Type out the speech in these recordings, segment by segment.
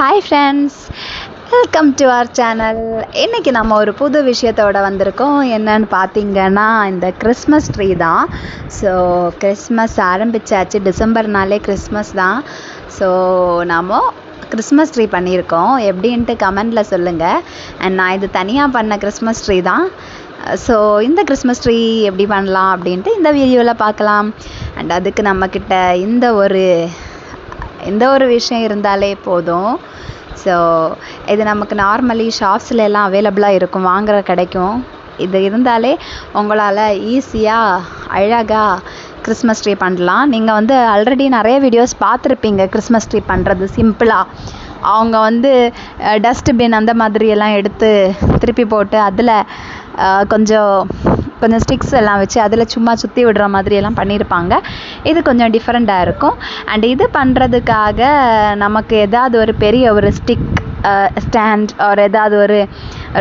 Hi friends welcome to our channel இன்றைக்கி நம்ம ஒரு புது விஷயத்தோட வந்திருக்கோம். என்னன்னு பார்த்தீங்கன்னா இந்த கிறிஸ்மஸ் ட்ரீ தான். ஸோ கிறிஸ்மஸ் ஆரம்பித்தாச்சு டிசம்பர்னாலே கிறிஸ்மஸ் தான். ஸோ நாம் கிறிஸ்மஸ் ட்ரீ பண்ணியிருக்கோம். எப்படின்ட்டு கமெண்டில் சொல்லுங்கள் அண்ட் நான் இது தனியாக பண்ண கிறிஸ்மஸ் ட்ரீ தான். ஸோ இந்த கிறிஸ்மஸ் ட்ரீ எப்படி பண்ணலாம் அப்படின்ட்டு இந்த வீடியோவில் பார்க்கலாம் அண்ட் அதுக்கு நம்மக்கிட்ட இந்த ஒரு எந்த ஒரு விஷயம் இருந்தாலே போதும். ஸோ இது நமக்கு நார்மலி ஷாப்ஸில் எல்லாம் அவைலபிளாக இருக்கும் வாங்குற கிடைக்கும். இது இருந்தாலே உங்களால் ஈஸியாக அழகாக கிறிஸ்மஸ் ட்ரீ பண்ணலாம். நீங்கள் வந்து ஆல்ரெடி நிறைய வீடியோஸ் பார்த்துருப்பீங்க கிறிஸ்மஸ் ட்ரீ பண்ணுறது சிம்பிளாக அவங்க வந்து டஸ்ட்பின் அந்த மாதிரியெல்லாம் எடுத்து திருப்பி போட்டு அதில் கொஞ்சம் கொஞ்சம் ஸ்டிக்ஸ் எல்லாம் வச்சு அதில் சும்மா சுற்றி விடுற மாதிரி எல்லாம் பண்ணியிருப்பாங்க இது கொஞ்சம் டிஃப்ரெண்ட்டாக இருக்கும். அண்ட் இது பண்ணுறதுக்காக நமக்கு ஏதாவது ஒரு பெரிய ஒரு ஸ்டிக் ஸ்டாண்ட் ஒரு ஏதாவது ஒரு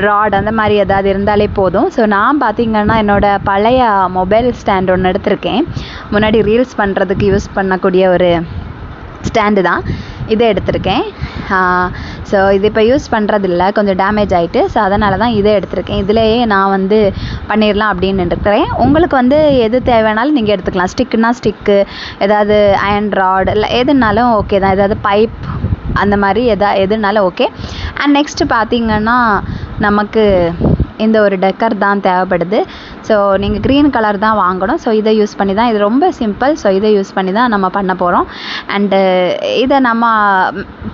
ராட் அந்த மாதிரி ஏதாவது இருந்தாலே போதும். ஸோ நான் பார்த்திங்கன்னா என்னோடய பழைய மொபைல் ஸ்டாண்ட் ஒன்று எடுத்திருக்கேன். முன்னாடி ரீல்ஸ் பண்ணுறதுக்கு யூஸ் பண்ணக்கூடிய ஒரு ஸ்டாண்டு தான். இதை எடுத்திருக்கேன். ஸோ இது இப்போ யூஸ் பண்ணுறதில்ல கொஞ்சம் டேமேஜ் ஆகிட்டு ஸோ அதனால தான் இதை எடுத்திருக்கேன். இதிலேயே நான் வந்து பண்ணிடலாம் அப்படின்னு இருக்கிறேன் உங்களுக்கு வந்து எது தேவைனாலும் நீங்கள் எடுத்துக்கலாம். ஸ்டிக்குனா ஸ்டிக்கு ஏதாவது அயன் ராட் இல்லை எதுனாலும் ஓகே தான். ஏதாவது பைப் அந்த மாதிரி எதா எதுனாலும் ஓகே அண்ட் நெக்ஸ்ட்டு பார்த்தீங்கன்னா நமக்கு இந்த ஒரு டெக்கர் தான் தேவைப்படுது. ஸோ நீங்கள் க்ரீன் கலர் தான் வாங்கணும். ஸோ இதை யூஸ் பண்ணி தான் இது ரொம்ப சிம்பிள் ஸோ இதை யூஸ் பண்ணி தான் நம்ம பண்ண போகிறோம் அண்டு இதை நம்ம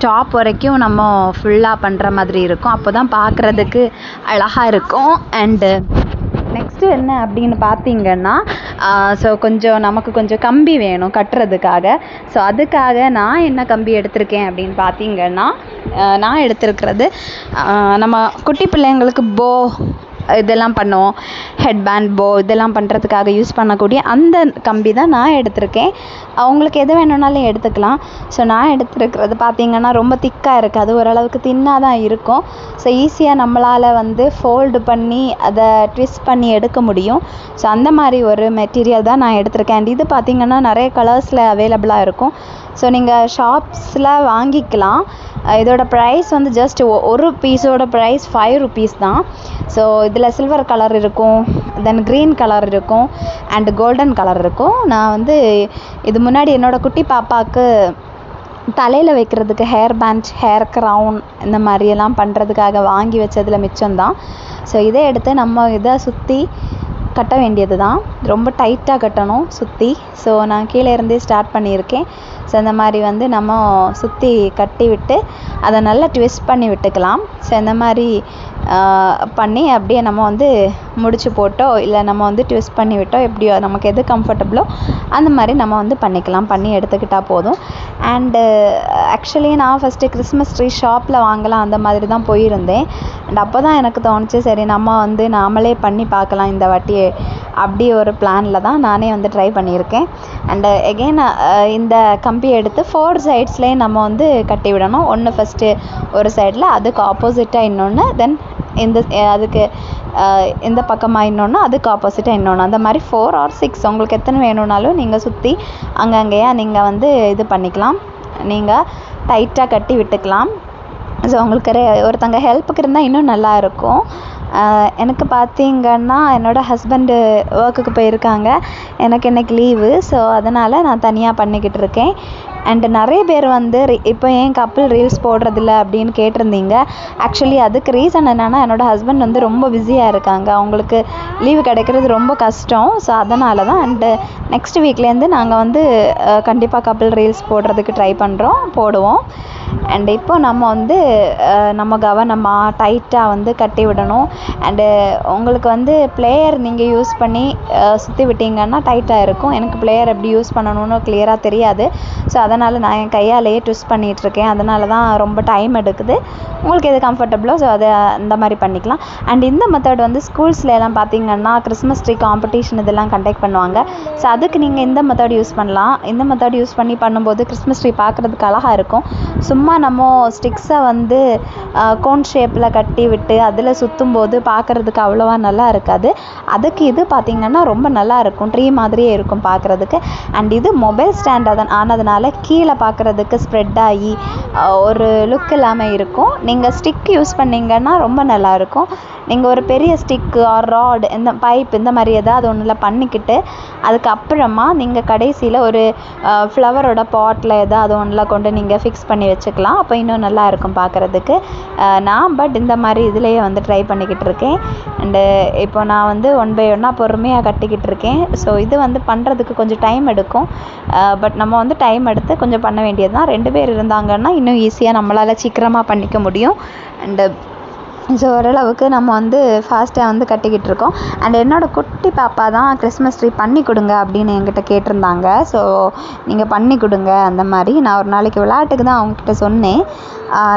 டாப் வரைக்கும் நம்ம ஃபுல்லாக பண்ணுற மாதிரி இருக்கும். அப்போ தான் பார்க்குறதுக்கு அழகாக இருக்கும். அண்டு நெக்ஸ்ட்டு என்ன அப்படின்னு பார்த்தீங்கன்னா ஸோ கொஞ்சம் நமக்கு கொஞ்சம் கம்பி வேணும் கட்டுறதுக்காக. ஸோ அதுக்காக நான் என்ன கம்பி எடுத்திருக்கேன் அப்படின்னு பார்த்தீங்கன்னா நான் எடுத்திருக்கிறது நம்ம குட்டி பிள்ளைங்களுக்கு போ இதெல்லாம் பண்ணுவோம். ஹெட் பேண்ட் போ இதெல்லாம் பண்ணுறதுக்காக யூஸ் பண்ணக்கூடிய அந்த கம்பி தான் நான் எடுத்திருக்கேன். அவங்களுக்கு எது வேணும்னாலும் எடுத்துக்கலாம். ஸோ நான் எடுத்துருக்கிறது பார்த்திங்கன்னா ரொம்ப திக்காக இருக்காது ஓரளவுக்கு தின்னாக தான் இருக்கும். ஸோ ஈஸியாக நம்மளால் வந்து ஃபோல்டு பண்ணி அதை ட்விஸ்ட் பண்ணி எடுக்க முடியும். ஸோ அந்த மாதிரி ஒரு மெட்டீரியல் தான் நான் எடுத்திருக்கேன். அண்ட் இது பார்த்திங்கன்னா நிறைய கலர்ஸில் அவைலபிளாக இருக்கும். ஸோ நீங்கள் ஷாப்ஸில் வாங்கிக்கலாம். இதோட ப்ரைஸ் வந்து ஜஸ்ட் ஒரு பீஸோட ப்ரைஸ் ஃபைவ் ருபீஸ் தான். ஸோ இதில் சில்வர் கலர் இருக்கும் தென் க்ரீன் கலர் இருக்கும் அண்டு கோல்டன் கலர் இருக்கும். நான் வந்து இது முன்னாடி என்னோடய குட்டி பாப்பாவுக்கு தலையில் வைக்கிறதுக்கு ஹேர் பேண்ட் ஹேர் க்ரௌன் இந்த மாதிரியெல்லாம் பண்ணுறதுக்காக வாங்கி வச்சதில் மிச்சம்தான். ஸோ இதை எடுத்து நம்ம இதை சுற்றி கட்ட வேண்டியது தான் ரொம்ப டைட்டாக கட்டணும் சுற்றி ஸோ நான் கீழே இருந்தே ஸ்டார்ட் பண்ணியிருக்கேன். ஸோ இந்த மாதிரி வந்து நம்ம சுற்றி கட்டி விட்டு அதை நல்லா ட்விஸ்ட் பண்ணி விட்டுக்கலாம். ஸோ இந்த மாதிரி பண்ணி அப்படியே நம்ம வந்து முடிச்சு போட்டோ இல்லை நம்ம வந்து ட்விஸ்ட் பண்ணி விட்டோ எப்படியோ நமக்கு எது கம்ஃபர்டபுளோ அந்த மாதிரி நம்ம வந்து பண்ணிக்கலாம். பண்ணி எடுத்துக்கிட்டால் போதும். அண்டு ஆக்சுவலி நான் ஃபஸ்ட்டு கிறிஸ்மஸ் ட்ரீ ஷாப்பில் வாங்கலாம் அந்த மாதிரி தான் போயிருந்தேன். அண்ட் அப்போ தான் எனக்கு தோணுச்சு சரி நம்ம வந்து நாமளே பண்ணி பார்க்கலாம் இந்த வாட்டி அப்படி ஒரு பிளானில் தான் நானே வந்து ட்ரை பண்ணியிருக்கேன். அண்டு எகெயின் இந்த கம்பி எடுத்து ஃபோர் சைட்ஸ்லேயும் நம்ம வந்து கட்டி விடணும். ஒன்று ஃபஸ்ட்டு ஒரு சைடில் அதுக்கு ஆப்போசிட்டாக இன்னொன்று தென் இந்த அதுக்கு எந்த பக்கமாக இன்னொன்று அதுக்கு ஆப்போசிட்டாக இன்னொன்று அந்த மாதிரி ஃபோர் ஆர் சிக்ஸ் உங்களுக்கு எத்தனை வேணும்னாலும் நீங்கள் சுற்றி அங்கங்கேயா நீங்கள் வந்து இது பண்ணிக்கலாம். நீங்கள் டைட்டாக கட்டி விட்டுக்கலாம். ஸோ உங்களுக்கு ஒருத்தங்க ஹெல்ப்புக்கு இருந்தால் இன்னும் நல்லா இருக்கும். எனக்கு பார்த்தீங்கன்னா என்னோடய ஹஸ்பண்டு ஒர்க்குக்கு போயிருக்காங்க. எனக்கு இன்றைக்கி லீவு ஸோ அதனால் நான் தனியாக பண்ணிக்கிட்டு இருக்கேன். அண்டு நிறைய பேர் வந்து இப்போ ஏன் கப்பிள் ரீல்ஸ் போடுறதில்ல அப்படின்னு கேட்டிருந்தீங்க. ஆக்சுவலி அதுக்கு ரீசன் என்னென்னா என்னோடய ஹஸ்பண்ட் வந்து ரொம்ப பிஸியாக இருக்காங்க. அவங்களுக்கு லீவு கிடைக்கிறது ரொம்ப கஷ்டம். ஸோ அதனால தான் அண்டு நெக்ஸ்ட் வீக்லேருந்து நாங்கள் வந்து கண்டிப்பாக கப்பிள் ரீல்ஸ் போடுறதுக்கு ட்ரை பண்ணுறோம் போடுவோம். அண்ட் இப்போ நம்ம வந்து நம்ம கவனமாக டைட்டாக வந்து கட்டி விடணும். அண்டு uh, உங்களுக்கு வந்து ப்ளேயர் நீங்கள் யூஸ் பண்ணி uh, சுற்றி விட்டிங்கன்னா டைட்டாக இருக்கும். எனக்கு ப்ளேயர் எப்படி யூஸ் பண்ணணும்னு கிளியராக தெரியாது. ஸோ அதனால் நான் என் கையாலேயே ட்விஸ்ட் பண்ணிகிட்ருக்கேன் அதனால தான் ரொம்ப டைம் எடுக்குது. உங்களுக்கு எது கம்ஃபர்டபுளோ ஸோ அதை அந்த மாதிரி பண்ணிக்கலாம். அண்ட் இந்த மெத்தட் வந்து ஸ்கூல்ஸில் எல்லாம் பார்த்தீங்கன்னா கிறிஸ்மஸ் ட்ரீ காம்படிஷன் இதெல்லாம் கண்டக்ட் பண்ணுவாங்க. ஸோ அதுக்கு நீங்கள் இந்த மெத்தட் யூஸ் பண்ணலாம். இந்த மெத்தட் யூஸ் பண்ணி பண்ணும்போது கிறிஸ்மஸ் ட்ரீ பார்க்குறதுக்கு அழகாக இருக்கும். சும்மா நம்ம ஸ்டிக்ஸை வந்து uh, கோன் ஷேப்பில் கட்டி விட்டு அதில் சுற்றும் போது பார்க்குறதுக்கு அவ்வளோவா நல்லா இருக்காது. அதுக்கு இது பார்த்திங்கன்னா ரொம்ப நல்லா இருக்கும். ட்ரீ மாதிரியே இருக்கும் பார்க்குறதுக்கு அண்ட் இது மொபைல் ஸ்டாண்ட் அதன் ஆனதுனால கீழே பார்க்குறதுக்கு ஸ்ப்ரெட் ஆகி ஒரு லுக் இல்லாமல் இருக்கும். நீங்கள் ஸ்டிக் யூஸ் பண்ணிங்கன்னா ரொம்ப நல்லாயிருக்கும் நீங்கள் ஒரு பெரிய ஸ்டிக்கு ஆர் ராடு இந்த பைப் இந்த மாதிரி ஏதாவது ஒன்றில் பண்ணிக்கிட்டு அதுக்கப்புறமா நீங்கள் கடைசியில் ஒரு ஃப்ளவரோட பாட்டில் ஏதாவது ஒன்றில் கொண்டு நீங்கள் ஃபிக்ஸ் பண்ணி வச்சுக்கலாம். அப்போ இன்னும் நல்லா இருக்கும் பார்க்குறதுக்கு நான் பட் இந்த மாதிரி இதுலேயே வந்து ட்ரை பண்ணிக்கிட்டு இருக்கேன். அண்டு இப்போ நான் வந்து ஒன் பை ஒன்னாக பொறுமையாக கட்டிக்கிட்டு இருக்கேன். ஸோ இது வந்து பண்ணுறதுக்கு கொஞ்சம் டைம் எடுக்கும். பட் நம்ம வந்து டைம் எடுத்து கொஞ்சம் பண்ண வேண்டியது தான் ரெண்டு பேர் இருந்தாங்கன்னா இன்னும் ஈஸியாக நம்மளால் சீக்கிரமாக பண்ணிக்க முடியும். அண்டு ஸோ ஓரளவுக்கு நம்ம வந்து ஃபாஸ்ட்டாக வந்து கட்டிக்கிட்டு இருக்கோம். அண்ட் என்னோடய குட்டி பாப்பா தான் கிறிஸ்மஸ் ட்ரீ பண்ணி கொடுங்க அப்படின்னு என்கிட்ட கேட்டிருந்தாங்க. ஸோ நீங்கள் பண்ணி கொடுங்க அந்த மாதிரி. நான் ஒரு நாளைக்கு விளையாட்டுக்கு தான் அவங்கக்கிட்ட சொன்னேன்.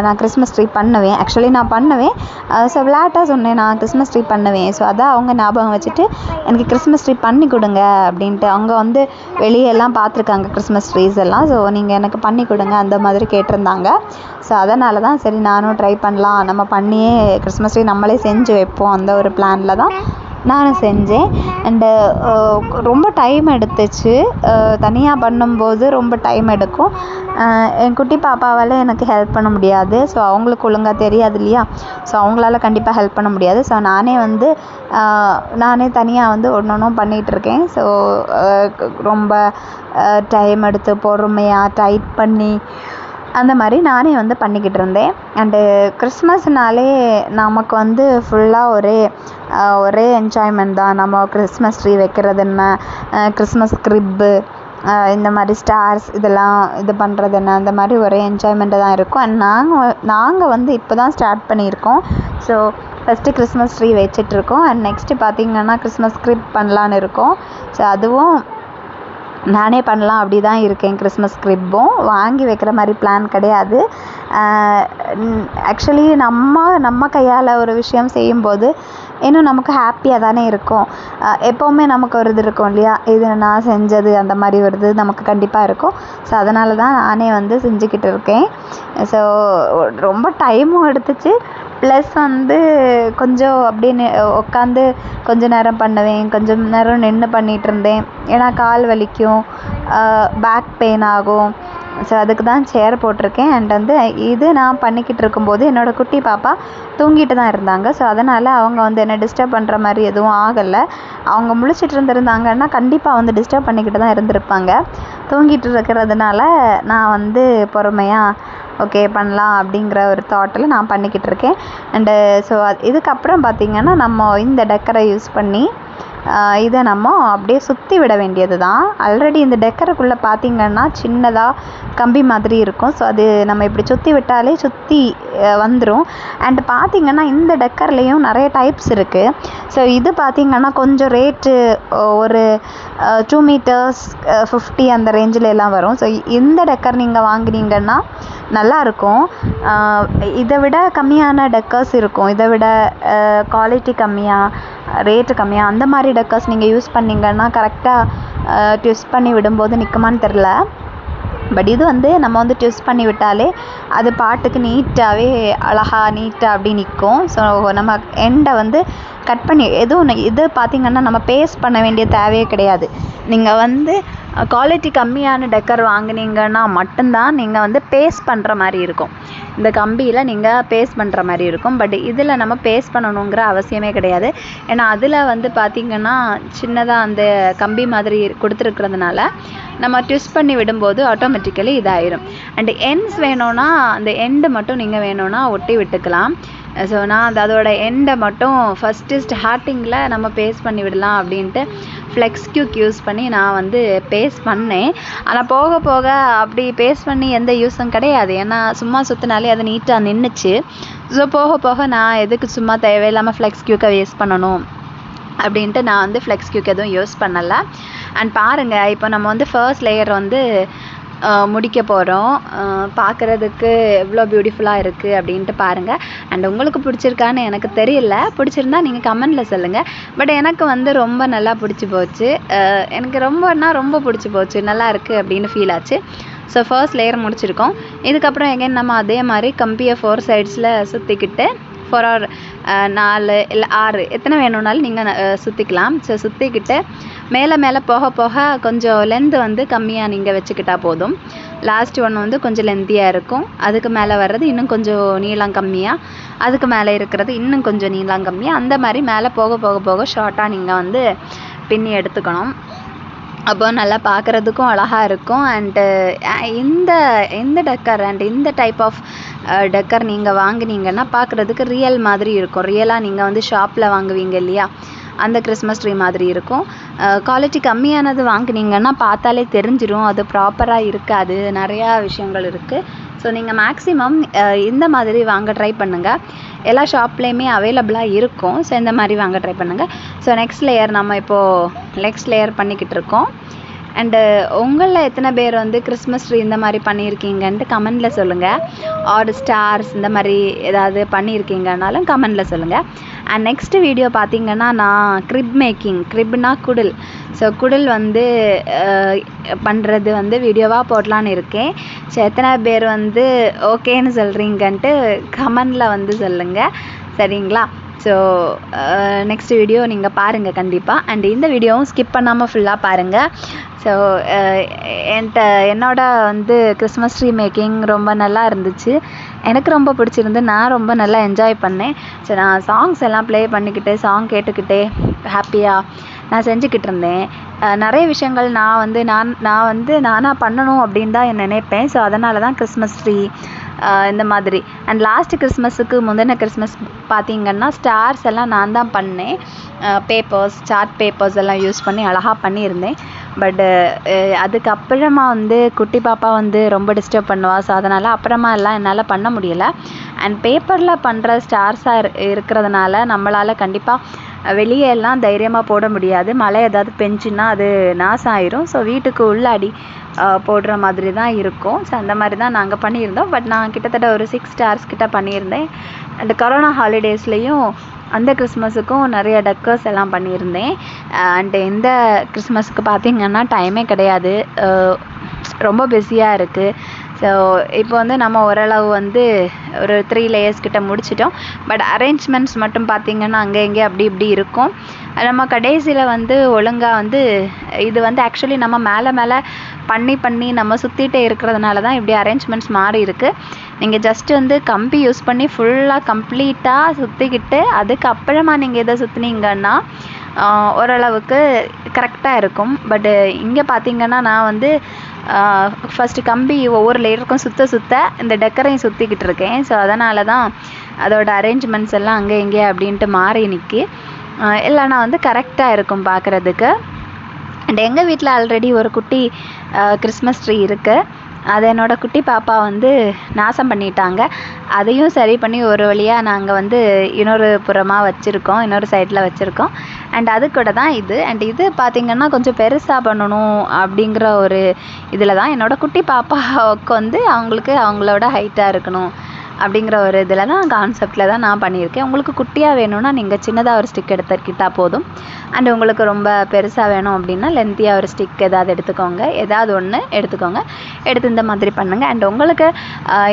நான் கிறிஸ்மஸ் ட்ரீ பண்ணுவேன். ஆக்சுவலி நான் பண்ணுவேன். ஸோ விளையாட்டாக சொன்னேன். நான் கிறிஸ்மஸ் ட்ரீ பண்ணுவேன். ஸோ அதான் அவங்க ஞாபகம் வச்சுட்டு எனக்கு கிறிஸ்மஸ் ட்ரீ பண்ணி கொடுங்க அப்படின்ட்டு அவங்க வந்து வெளியெல்லாம் பார்த்துருக்காங்க கிறிஸ்மஸ் ட்ரீஸ் எல்லாம். ஸோ நீங்கள் எனக்கு பண்ணி கொடுங்க அந்த மாதிரி கேட்டிருந்தாங்க. ஸோ அதனால தான் சரி நானும் ட்ரை பண்ணலாம். நம்ம பண்ணியே கிறிஸ்மஸ் ட்ரீ நம்மளே செஞ்சு வைப்போம். அந்த ஒரு பிளானில் தான் நானும் செஞ்சேன். அண்டு ரொம்ப டைம் எடுத்துச்சு. தனியாக பண்ணும்போது ரொம்ப டைம் எடுக்கும். என் குட்டி பாப்பாவால் எனக்கு ஹெல்ப் பண்ண முடியாது. ஸோ அவங்களுக்கு ஒழுங்காக தெரியாது இல்லையா? ஸோ அவங்களால கண்டிப்பாக ஹெல்ப் பண்ண முடியாது. ஸோ நானே வந்து நானே தனியாக வந்து ஒன்று ஒன்றும் பண்ணிகிட்ருக்கேன் ஸோ ரொம்ப டைம் எடுத்து பொறுமையாக டைட் பண்ணி அந்த மாதிரி நானே வந்து பண்ணிக்கிட்டு இருந்தேன். அண்டு கிறிஸ்மஸ்னாலே நமக்கு வந்து ஃபுல்லாக ஒரே ஒரே என்ஜாய்மெண்ட் தான். நம்ம கிறிஸ்மஸ் ட்ரீ வைக்கிறது என்ன? கிறிஸ்மஸ் க்ரிப்பு இந்த மாதிரி ஸ்டார்ஸ் இதெல்லாம் இது பண்ணுறது என்ன? அந்த மாதிரி ஒரே என்ஜாய்மெண்ட்டு தான் இருக்கும். அண்ட் நாங்கள் நாங்கள் வந்து இப்போ தான் ஸ்டார்ட் பண்ணியிருக்கோம் ஸோ ஃபஸ்ட்டு கிறிஸ்மஸ் ட்ரீ வச்சிட்ருக்கோம் அண்ட் நெக்ஸ்ட்டு பார்த்திங்கன்னா கிறிஸ்மஸ் க்ரிப் பண்ணலான்னு இருக்கோம். ஸோ அதுவும் நானே பண்ணலாம் அப்படி தான் இருக்கேன் கிறிஸ்மஸ் க்ரிப்பும். வாங்கி வைக்கிற மாதிரி பிளான் கிடையாது. ஆக்சுவலி நம்ம நம்ம கையால் ஒரு விஷயம் செய்யும்போது இன்னும் நமக்கு ஹாப்பியாக தானே இருக்கும். எப்போவுமே நமக்கு ஒரு இது இருக்கும் இல்லையா? இது நான் செஞ்சது அந்த மாதிரி ஒரு இது நமக்கு கண்டிப்பாக இருக்கும். ஸோ அதனால தான் நானே வந்து செஞ்சுக்கிட்டு இருக்கேன். ஸோ ரொம்ப டைமும் எடுத்துச்சு. ப்ளஸ் வந்து கொஞ்சம் அப்படியே உட்காந்து கொஞ்ச நேரம் பண்ணுவேன். கொஞ்சம் நேரம் நின்று பண்ணிகிட்டு இருந்தேன். ஏன்னா கால் வலிக்கும். பேக் பெயின் ஆகும். ஸோ அதுக்கு தான் சேர் போட்டிருக்கேன். அண்ட் வந்து இது நான் பண்ணிக்கிட்டு இருக்கும்போது என்னோடய குட்டி பாப்பா தூங்கிட்டு தான் இருந்தாங்க. ஸோ அதனால் அவங்க வந்து என்னை டிஸ்டர்ப் பண்ணுற மாதிரி எதுவும் ஆகலை. அவங்க முழிச்சிட்டு இருந்திருந்தாங்கன்னா கண்டிப்பாக வந்து டிஸ்டர்ப் பண்ணிக்கிட்டு தான் இருந்திருப்பாங்க. தூங்கிட்டு இருக்கிறதுனால நான் வந்து பொறுமையாக ஓகே பண்ணலாம் அப்படிங்கிற ஒரு தாட்டில் நான் பண்ணிக்கிட்டு இருக்கேன். அண்டு ஸோ இதுக்கப்புறம் பார்த்திங்கன்னா நம்ம இந்த டெக்கரை யூஸ் பண்ணி இதை நம்ம அப்படியே சுற்றி விட வேண்டியது தான் ஆல்ரெடி இந்த டெக்கருக்குள்ளே பார்த்திங்கன்னா சின்னதாக கம்பி மாதிரி இருக்கும். ஸோ அது நம்ம இப்படி சுற்றி விட்டாலே சுற்றி வந்துடும் அண்ட் பார்த்திங்கன்னா இந்த டெக்கர்லேயும் நிறைய டைப்ஸ் இருக்குது ஸோ இது பார்த்திங்கன்னா கொஞ்சம் ரேட்டு ஒரு டூ மீட்டர்ஸ் ஃபிஃப்டி அந்த ரேஞ்சில் எல்லாம் வரும். ஸோ இந்த டெக்கர் நீங்கள் வாங்கினீங்கன்னா நல்லாயிருக்கும் இதை விட கம்மியான டெக்கர்ஸ் இருக்கும். இதை விட குவாலிட்டி கம்மியாக ரேட்டு கம்மியாக அந்த மாதிரி டக்கர்ஸ் நீங்கள் யூஸ் பண்ணிங்கன்னா கரெக்டாக ட்விஸ்ட் பண்ணி விடும்போது நிற்குமான்னு தெரில பட் இது வந்து நம்ம வந்து ட்விஸ்ட் பண்ணி விட்டாலே அது பாட்டுக்கு நீட்டாகவே அழகா நீட்டாக அப்படி நிற்கும் ஸோ நம்ம எண்டை வந்து கட் பண்ணி எதுவும் இது பார்த்திங்கன்னா நம்ம பேஸ்ட் பண்ண வேண்டிய தேவையே கிடையாது. நீங்கள் வந்து குவாலிட்டி கம்மியான டெக்கர் வாங்கினீங்கன்னா மட்டும்தான் நீங்கள் வந்து பேஸ்ட் பண்ணுற மாதிரி இருக்கும். இந்த கம்பியில் நீங்கள் பேஸ்ட் பண்ணுற மாதிரி இருக்கும். பட் இதில் நம்ம பேஸ்ட் பண்ணணுங்கிற அவசியமே கிடையாது. ஏன்னா அதில் வந்து பார்த்திங்கன்னா சின்னதாக அந்த கம்பி மாதிரி கொடுத்துருக்கிறதுனால நம்ம ட்விஸ்ட் பண்ணி விடும்போது ஆட்டோமேட்டிக்கலி இதாயிரும். அண்டு எண்ட்ஸ் வேணும்னா அந்த எண்டு மட்டும் நீங்கள் வேணும்னா ஒட்டி விட்டுக்கலாம். ஸோ நான் அந்த அதோட எண்டை மட்டும் ஃபஸ்ட்டு ஸ்டார்டிங்கில் நம்ம பேஸ் பண்ணி விடலாம் அப்படின்ட்டு ஃப்ளெக்ஸ் க்யூக் யூஸ் பண்ணி நான் வந்து பேஸ்ட் பண்ணேன். ஆனால் போக போக அப்படி பேஸ்ட் பண்ணி எந்த யூஸும் கிடையாது. ஏன்னா சும்மா சுற்றினாலே அது நீட்டாக நின்றுச்சு ஸோ போக போக நான் எதுக்கு சும்மா தேவையில்லாமல் ஃப்ளெக்ஸ் க்யூக்கை வேஸ்ட் பண்ணணும்? அப்படின்ட்டு நான் வந்து ஃப்ளெக்ஸ் க்யூக் எதுவும் யூஸ் பண்ணலை. அண்ட் பாருங்கள் இப்போ நம்ம வந்து ஃபர்ஸ்ட் லேயர் வந்து முடிக்க போகிறோம் பார்க்குறதுக்கு எவ்வளோ பியூட்டிஃபுல்லாக இருக்குது அப்படின்ட்டு பாருங்கள் அண்ட் உங்களுக்கு பிடிச்சிருக்கான்னு எனக்கு தெரியல. பிடிச்சிருந்தா நீங்கள் கமெண்டில் சொல்லுங்கள் பட் எனக்கு வந்து ரொம்ப நல்லா பிடிச்சி போச்சு. எனக்கு ரொம்பன்னா ரொம்ப பிடிச்சி போச்சு. நல்லா இருக்குது அப்படின்னு ஃபீல் ஆச்சு. ஸோ ஃபர்ஸ்ட் லேயர் முடிச்சிருக்கோம். இதுக்கப்புறம் எகைன் நம்ம அதே மாதிரி கம்பியை ஃபோர் சைட்ஸில் சுற்றிக்கிட்டு ஃபோர் ஆர் uh, நாலு இல்லை ஆறு எத்தனை வேணும்னாலும் நீங்கள் சுற்றிக்கலாம் ஸோ சுற்றிக்கிட்டு மேலே மேலே போக போக கொஞ்சம் லென்த்து வந்து கம்மியாக நீங்கள் வச்சுக்கிட்டா போதும். லாஸ்ட் ஒன் வந்து கொஞ்சம் லென்த்தியாக இருக்கும். அதுக்கு மேலே வர்றது இன்னும் கொஞ்சம் நீளம் கம்மியாக அதுக்கு மேலே இருக்கிறது இன்னும் கொஞ்சம் நீளம் கம்மியாக அந்த மாதிரி மேலே போக போக போக ஷார்ட்டாக நீங்கள் வந்து பின்னி எடுத்துக்கணும். அப்போ நல்லா பார்க்குறதுக்கும் அழகாக இருக்கும். அண்டு இந்த இந்த டெக்கர் அண்ட் இந்த டைப் ஆஃப் டெக்கர் நீங்கள் வாங்குனீங்கன்னா பார்க்குறதுக்கு ரியல் மாதிரி இருக்கும். ரியலாக நீங்கள் வந்து ஷாப்பில் வாங்குவீங்க இல்லையா? அந்த கிறிஸ்மஸ் ட்ரீ மாதிரி இருக்கும். குவாலிட்டி கம்மியானது வாங்குனீங்கன்னா பார்த்தாலே தெரிஞ்சிடும் அது ப்ராப்பராக இருக்காது. நிறையா விஷயங்கள் இருக்குது ஸோ நீங்கள் மேக்ஸிமம் இந்த மாதிரி வாங்க ட்ரை பண்ணுங்கள் எல்லா ஷாப்லேயுமே அவைலபிளாக இருக்கும். ஸோ இந்த மாதிரி வாங்க ட்ரை பண்ணுங்கள் ஸோ நெக்ஸ்ட் லேயர் நம்ம இப்போது நெக்ஸ்ட் லேயர் பண்ணிக்கிட்டு இருக்கோம். அண்டு உங்களில் எத்தனை பேர் வந்து கிறிஸ்மஸ் ட்ரீ இந்த மாதிரி பண்ணியிருக்கீங்கன்ட்டு கமெண்டில் சொல்லுங்கள் ஆர் ஸ்டார்ஸ் இந்த மாதிரி ஏதாவது பண்ணியிருக்கீங்கனாலும் கமெண்டில் சொல்லுங்கள் அண்ட் நெக்ஸ்ட் வீடியோ பார்த்தீங்கன்னா நான் க்ரிப் மேக்கிங் க்ரிப்னா குடில். ஸோ குடில் வந்து பண்ணுறது வந்து வீடியோவாக போடலான்னு இருக்கேன். ஸோ எத்தனை பேர் வந்து ஓகேன்னு சொல்கிறீங்கன்ட்டு கமெண்டில் வந்து சொல்லுங்கள் சரிங்களா? ஸோ நெக்ஸ்ட் uh, வீடியோ நீங்கள் பாருங்கள் கண்டிப்பாக அண்ட் இந்த வீடியோவும் ஸ்கிப் பண்ணாமல் ஃபுல்லாக பாருங்கள் ஸோ uh, என்கிட்ட என்னோட வந்து கிறிஸ்மஸ் ட்ரீ மேக்கிங் ரொம்ப நல்லா இருந்துச்சு. எனக்கு ரொம்ப பிடிச்சிருந்து நான் ரொம்ப நல்லா என்ஜாய் பண்ணேன். ஸோ நான் சாங்ஸ் எல்லாம் ப்ளே பண்ணிக்கிட்டு சாங் கேட்டுக்கிட்டே ஹாப்பியாக நான் செஞ்சுக்கிட்டு இருந்தேன். நிறைய விஷயங்கள் நான் வந்து நான் நான் வந்து நானாக பண்ணணும் அப்படின்னு தான் நினைப்பேன். ஸோ அதனால தான் கிறிஸ்மஸ் ட்ரீ இந்த மாதிரி. அண்ட் லாஸ்ட் கிறிஸ்மஸுக்கு முந்தின கிறிஸ்மஸ் பார்த்தீங்கன்னா ஸ்டார்ஸ் எல்லாம் நான் தான் பண்ணேன். பேப்பர்ஸ் சார்ட் பேப்பர்ஸ் எல்லாம் யூஸ் பண்ணி அழகாக பண்ணியிருந்தேன். பட்டு அதுக்கப்புறமா வந்து குட்டி பாப்பா வந்து ரொம்ப டிஸ்டர்ப் பண்ணுவா. ஸோ அதனால் அப்புறமா எல்லாம் என்னால் பண்ண முடியலை. அண்ட் பேப்பரில் பண்ணுற ஸ்டார்ஸாக இரு இருக்கிறதுனால நம்மளால் கண்டிப்பாக வெளியே எல்லாம் தைரியமாக போட முடியாது. மழை ஏதாவது பெஞ்சுன்னா அது நாசம் ஆயிரும் ஸோ வீட்டுக்கு உள்ளாடி போடுற மாதிரி தான் இருக்கும். ஸோ அந்த மாதிரி தான் நாங்கள் பண்ணியிருந்தோம். பட் நான் கிட்டத்தட்ட ஒரு சிக்ஸ் ஸ்டார்ஸ் கிட்ட பண்ணியிருந்தேன். அண்ட் கொரோனா ஹாலிடேஸ்லேயும் அந்த கிறிஸ்மஸுக்கும் நிறைய டெக்கர்ஸ் எல்லாம் பண்ணியிருந்தேன். அண்டு இந்த கிறிஸ்மஸுக்கு பார்த்திங்கன்னா டைமே கிடையாது. ரொம்ப பிஸியாக இருக்குது ஸோ இப்போ வந்து நம்ம ஓரளவு வந்து ஒரு த்ரீ லேயர்ஸ் கிட்ட முடிச்சிட்டோம். பட் அரேஞ்ச்மெண்ட்ஸ் மட்டும் பார்த்திங்கன்னா அங்கே இங்கே அப்படி இப்படி இருக்கும். நம்ம கடைசியில் வந்து ஒழுங்காக வந்து இது வந்து ஆக்சுவலி நம்ம மேலே மேலே பண்ணி பண்ணி நம்ம சுற்றிட்டே இருக்கிறதுனால தான் இப்படி அரேஞ்ச்மெண்ட்ஸ் மாறி இருக்குது நீங்கள் ஜஸ்ட் வந்து கம்பி யூஸ் பண்ணி ஃபுல்லாக கம்ப்ளீட்டாக சுற்றிக்கிட்டு அதுக்கப்புறமா நீங்கள் இதை சுற்றுனீங்கன்னா ஓரளவுக்கு கரெக்டாக இருக்கும். பட்டு இங்கே பார்த்தீங்கன்னா நான் வந்து ஃபஸ்ட்டு கம்பி ஒவ்வொரு லேயருக்கும் சுற்ற சுற்ற இந்த டெக்கரையும் சுற்றிக்கிட்டு இருக்கேன். ஸோ அதனால தான் அதோட அரேஞ்ச்மெண்ட்ஸ் எல்லாம் அங்கே இங்கே அப்படின்ட்டு மாறி நிற்கி இல்லைனா வந்து கரெக்டாக இருக்கும் பார்க்குறதுக்கு அண்ட் எங்கள் வீட்டில் ஆல்ரெடி ஒரு குட்டி கிறிஸ்மஸ் ட்ரீ இருக்குது அதை என்னோடய குட்டி பாப்பா வந்து நாசம் பண்ணிட்டாங்க. அதையும் சரி பண்ணி ஒரு வழியாக நாங்கள் வந்து இன்னொரு புறமாக வச்சுருக்கோம். இன்னொரு சைடில் வச்சுருக்கோம். அண்ட் அது கூட தான் இது. அண்ட் இது பார்த்திங்கன்னா கொஞ்சம் பெருசாக பண்ணணும் அப்படிங்கிற ஒரு இதில் தான் என்னோடய குட்டி பாப்பாவுக்கு வந்து அவங்களுக்கு அவங்களோட ஹைட்டாக இருக்கணும். அப்படிங்கிற ஒரு இதில் தான் கான்செப்டில் தான் நான் பண்ணியிருக்கேன். உங்களுக்கு குட்டியாக வேணும்னா நீங்கள் சின்னதாக ஒரு ஸ்டிக் எடுத்துக்கிட்டால் போதும். அண்ட் உங்களுக்கு ரொம்ப பெருசாக வேணும் அப்படின்னா லென்த்தியாக ஒரு ஸ்டிக் ஏதாவது எடுத்துக்கோங்க. ஏதாவது ஒன்று எடுத்துக்கோங்க. எடுத்து இந்த மாதிரி பண்ணுங்கள் அண்ட் உங்களுக்கு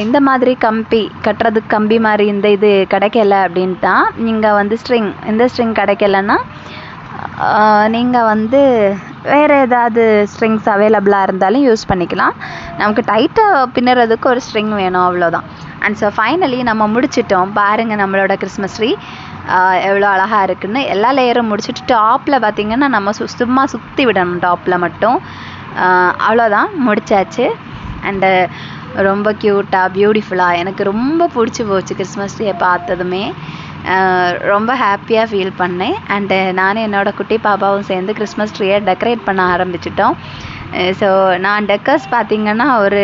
இந்த மாதிரி கம்பி கட்டுறதுக்கு கம்பி மாதிரி இந்த இது கிடைக்கல அப்படின்ட்டா நீங்கள் வந்து ஸ்ட்ரிங் இந்த ஸ்ட்ரிங் கிடைக்கலன்னா நீங்கள் வந்து வேறு ஏதாவது ஸ்ட்ரிங்ஸ் அவைலபிளாக இருந்தாலும் யூஸ் பண்ணிக்கலாம். நமக்கு டைட்டாக பின்னுறதுக்கு ஒரு ஸ்ட்ரிங் வேணும் அவ்வளோதான் அண்ட் ஸோ ஃபைனலி நம்ம முடிச்சிட்டோம். பாருங்கள் நம்மளோட கிறிஸ்மஸ் ட்ரீ எவ்வளோ அழகாக இருக்குன்னு. எல்லா லேயரும் முடிச்சுட்டு டாப்பில் பார்த்திங்கன்னா நம்ம சு சும்மா சுற்றி விடணும் டாப்பில் மட்டும். அவ்வளோதான் முடிச்சாச்சு. அண்டு ரொம்ப க்யூட்டாக பியூட்டிஃபுல்லாக எனக்கு ரொம்ப பிடிச்சி போச்சு கிறிஸ்மஸ் ட்ரீயை பார்த்ததுமே. ரொம்ப ஹாப்பியாக ஃபீல் பண்ணேன். அண்டு நானும் என்னோடய குட்டி பாப்பாவும் சேர்ந்து கிறிஸ்மஸ் ட்ரீயை டெக்கரேட் பண்ண ஆரம்பிச்சிட்டோம். ஸோ நான் டெக்கர்ஸ் பார்த்திங்கன்னா ஒரு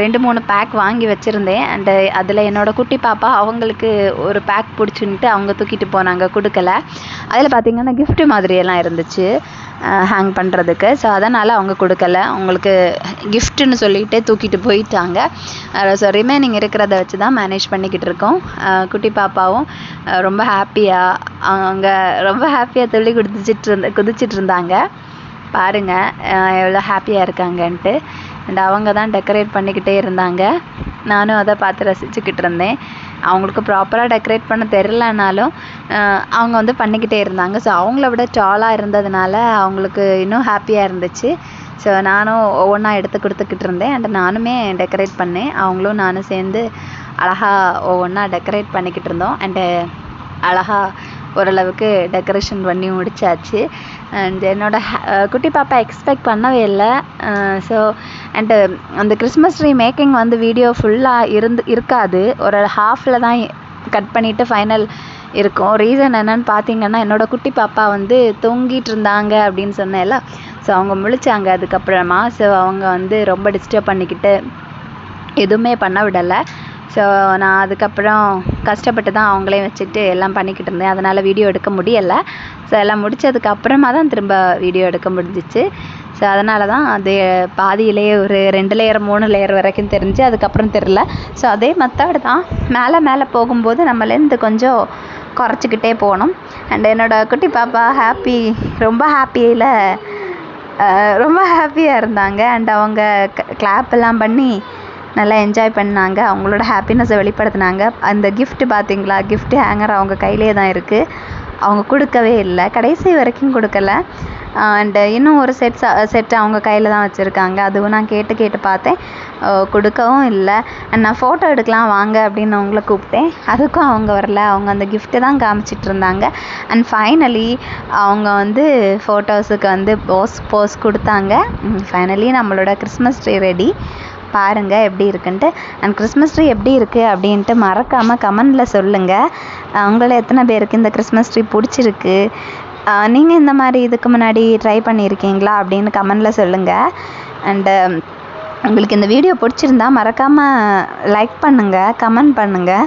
ரெண்டு மூணு பேக் வாங்கி வச்சுருந்தேன். அண்டு அதில் என்னோடய குட்டி பாப்பா அவங்களுக்கு ஒரு பேக் பிடிச்சின்ட்டு அவங்க தூக்கிட்டு போனாங்க கொடுக்கல. அதில் பார்த்தீங்கன்னா கிஃப்ட்டு மாதிரியெல்லாம் இருந்துச்சு ஹேங் பண்ணுறதுக்கு ஸோ அதனால் அவங்க கொடுக்கல. அவங்களுக்கு கிஃப்ட்டுன்னு சொல்லிகிட்டே தூக்கிட்டு போயிட்டாங்க. ஸோ ரிமைனிங் இருக்கிறத வச்சு தான் மேனேஜ் பண்ணிக்கிட்டு இருக்கோம். குட்டி பாப்பாவும் ரொம்ப ஹாப்பியாக அவங்க ரொம்ப ஹாப்பியாக துள்ளி குதிச்சிட்டு இருந்த குதிச்சிட்டு இருந்தாங்க. பாருங்கள் எவ்வளோ ஹாப்பியாக இருக்காங்கன்ட்டு. அண்ட் அவங்க தான் டெக்கரேட் பண்ணிக்கிட்டே இருந்தாங்க. நானும் அதை பார்த்து ரசிச்சுக்கிட்டு இருந்தேன். அவங்களுக்கு ப்ராப்பராக டெக்கரேட் பண்ண தெரிலனாலும் அவங்க வந்து பண்ணிக்கிட்டே இருந்தாங்க. ஸோ அவங்கள விட டாலாக இருந்ததுனால அவங்களுக்கு இன்னும் ஹாப்பியாக இருந்துச்சு. ஸோ நானும் ஒவ்வொன்றா எடுத்து கொடுத்துக்கிட்டு இருந்தேன். அண்ட் நானுமே டெக்கரேட் பண்ணேன். அவங்களும் நானும் சேர்ந்து அழகாக ஒவ்வொன்றா டெக்கரேட் பண்ணிக்கிட்டு இருந்தோம். அண்டு அழகாக ஓரளவுக்கு டெக்கரேஷன் பண்ணி முடிச்சாச்சு. அண்ட் என்னோடய குட்டி பாப்பா எக்ஸ்பெக்ட் பண்ணவே இல்லை. ஸோ அண்டு அந்த கிறிஸ்மஸ் ட்ரீ மேக்கிங் வந்து வீடியோ ஃபுல்லாக இருந்து இருக்காது. ஒரு ஹாஃபில் தான் கட் பண்ணிவிட்டு ஃபைனல் இருக்கும். ரீசன் என்னன்னு பார்த்தீங்கன்னா என்னோட குட்டி பாப்பா வந்து தூங்கிட்டு இருந்தாங்க அப்படின்னு சொன்னேன்ல. ஸோ அவங்க முழிச்சாங்க அதுக்கப்புறமா. ஸோ அவங்க வந்து ரொம்ப டிஸ்டர்ப் பண்ணிக்கிட்டு எதுவுமே பண்ண விடலை. ஸோ நான் அதுக்கப்புறம் கஷ்டப்பட்டு தான் அவங்களையும் வச்சுட்டு எல்லாம் பண்ணிக்கிட்டு இருந்தேன். அதனால் வீடியோ எடுக்க முடியலை. ஸோ எல்லாம் முடித்ததுக்கப்புறமா தான் திரும்ப வீடியோ எடுக்க முடிஞ்சிச்சு. ஸோ அதனால தான் அது பாதியிலேயே ஒரு ரெண்டு லேயர் மூணு லேயர் வரைக்கும் தெரிஞ்சு அதுக்கப்புறம் தெரில ஸோ அதே மெத்தட் தான். மேலே மேலே போகும்போது நம்மளேருந்து கொஞ்சம் குறைச்சிக்கிட்டே போகணும். அண்ட் என்னோடய குட்டி பாப்பா ஹாப்பி ரொம்ப ஹாப்பியில் ரொம்ப ஹாப்பியாக இருந்தாங்க. அண்ட் அவங்க கிளாப் எல்லாம் பண்ணி நல்லா என்ஜாய் பண்ணாங்க. அவங்களோட ஹாப்பினஸை வெளிப்படுத்தினாங்க. அந்த கிஃப்ட்டு பார்த்தீங்களா கிஃப்ட்டு ஹேங்கர் அவங்க கையிலே தான் இருக்குது அவங்க கொடுக்கவே இல்லை. கடைசி வரைக்கும் கொடுக்கல. அண்டு இன்னும் ஒரு செட் செட் அவங்க கையில் தான் வச்சுருக்காங்க. அதுவும் நான் கேட்டு கேட்டு பார்த்தேன். கொடுக்கவும் இல்லை. அண்ட் நான் ஃபோட்டோ எடுக்கலாம் வாங்க அப்படின்னு அவங்கள கூப்பிட்டேன். அதுக்கும் அவங்க வரல. அவங்க அந்த கிஃப்ட்டு தான் காமிச்சிட்டு இருந்தாங்க. அண்ட் ஃபைனலி அவங்க வந்து ஃபோட்டோஸுக்கு வந்து போஸ் போஸ் கொடுத்தாங்க. ஃபைனலி நம்மளோட கிறிஸ்மஸ் ட்ரீ ரெடி பாருங்க எப்படி இருக்குன்ட்டு. அண்ட் கிறிஸ்மஸ் ட்ரீ எப்படி இருக்குது அப்படின்ட்டு மறக்காமல் கமெண்டில் சொல்லுங்கள் உங்களை எத்தனை பேருக்கு இந்த கிறிஸ்மஸ் ட்ரீ பிடிச்சிருக்கு? நீங்கள் இந்த மாதிரி இதுக்கு முன்னாடி ட்ரை பண்ணியிருக்கீங்களா அப்படின்னு கமெண்டில் சொல்லுங்கள் அண்டு உங்களுக்கு இந்த வீடியோ பிடிச்சிருந்தா மறக்காமல் லைக் பண்ணுங்கள் கமெண்ட் பண்ணுங்கள்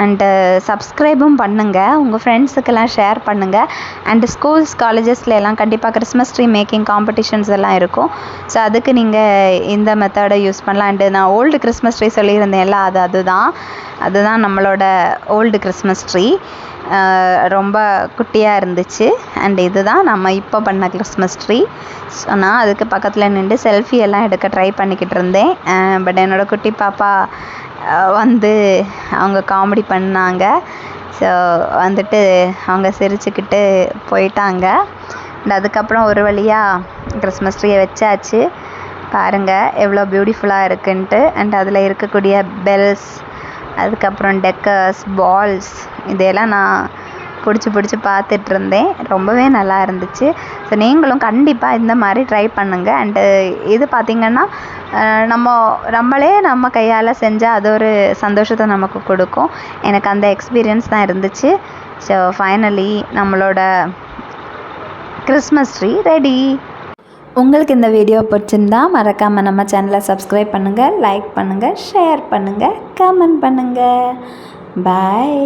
அண்டு சப்ஸ்கிரைபும் uh, பண்ணுங்கள் உங்கள் ஃப்ரெண்ட்ஸுக்கெல்லாம் ஷேர் பண்ணுங்கள் அண்டு ஸ்கூல்ஸ் காலேஜஸ்ல எல்லாம் கண்டிப்பாக கிறிஸ்மஸ் ட்ரீ மேக்கிங் காம்படிஷன்ஸ் எல்லாம் இருக்கும். ஸோ அதுக்கு நீங்கள் இந்த மெத்தடை யூஸ் பண்ணலாம். அண்டு நான் ஓல்டு கிறிஸ்மஸ் ட்ரீ சொல்லியிருந்தேன்ல அது அதுதான். அதுதான் நம்மளோட ஓல்டு கிறிஸ்மஸ் ட்ரீ ரொம்ப குட்டியாக இருந்துச்சு. அண்ட் இதுதான் நம்ம இப்போ பண்ண கிறிஸ்மஸ் ட்ரீ ஸோ நான் அதுக்கு பக்கத்தில் நின்று செல்ஃபி எல்லாம் எடுக்க ட்ரை பண்ணிக்கிட்டு இருந்தேன். பட் என்னோடய குட்டி பாப்பா வந்து அவங்க காமெடி பண்ணாங்க. ஸோ வந்துட்டு அவங்க சிரிச்சுக்கிட்டு போயிட்டாங்க. அண்ட் அதுக்கப்புறம் ஒரு வழியாக கிறிஸ்மஸ் ட்ரீயை வச்சாச்சு. பாருங்கள் எவ்வளோ பியூட்டிஃபுல்லாக இருக்குன்ட்டு. அண்ட் அதில் இருக்கக்கூடிய பெல்ஸ் அதுக்கப்புறம் டெக்கர்ஸ் பால்ஸ் இதையெல்லாம் நான் பிடிச்சி பிடிச்சி பார்த்துட்ருந்தேன். ரொம்பவே நல்லா இருந்துச்சு. ஸோ நீங்களும் கண்டிப்பாக இந்த மாதிரி ட்ரை பண்ணுங்கள் அண்டு இது பார்த்திங்கன்னா நம்ம நம்மளே நம்ம கையால் செஞ்சால் அது ஒரு சந்தோஷத்தை நமக்கு கொடுக்கும். எனக்கு அந்த எக்ஸ்பீரியன்ஸ் தான் இருந்துச்சு. ஸோ ஃபைனலி நம்மளோட கிறிஸ்மஸ் ட்ரீ ரெடி உங்களுக்கு இந்த வீடியோ பிடிச்சிருந்தா மறக்காமல் நம்ம சேனலை சப்ஸ்கிரைப் பண்ணுங்கள் லைக் பண்ணுங்கள் ஷேர் பண்ணுங்கள் கமெண்ட் பண்ணுங்கள் பாய்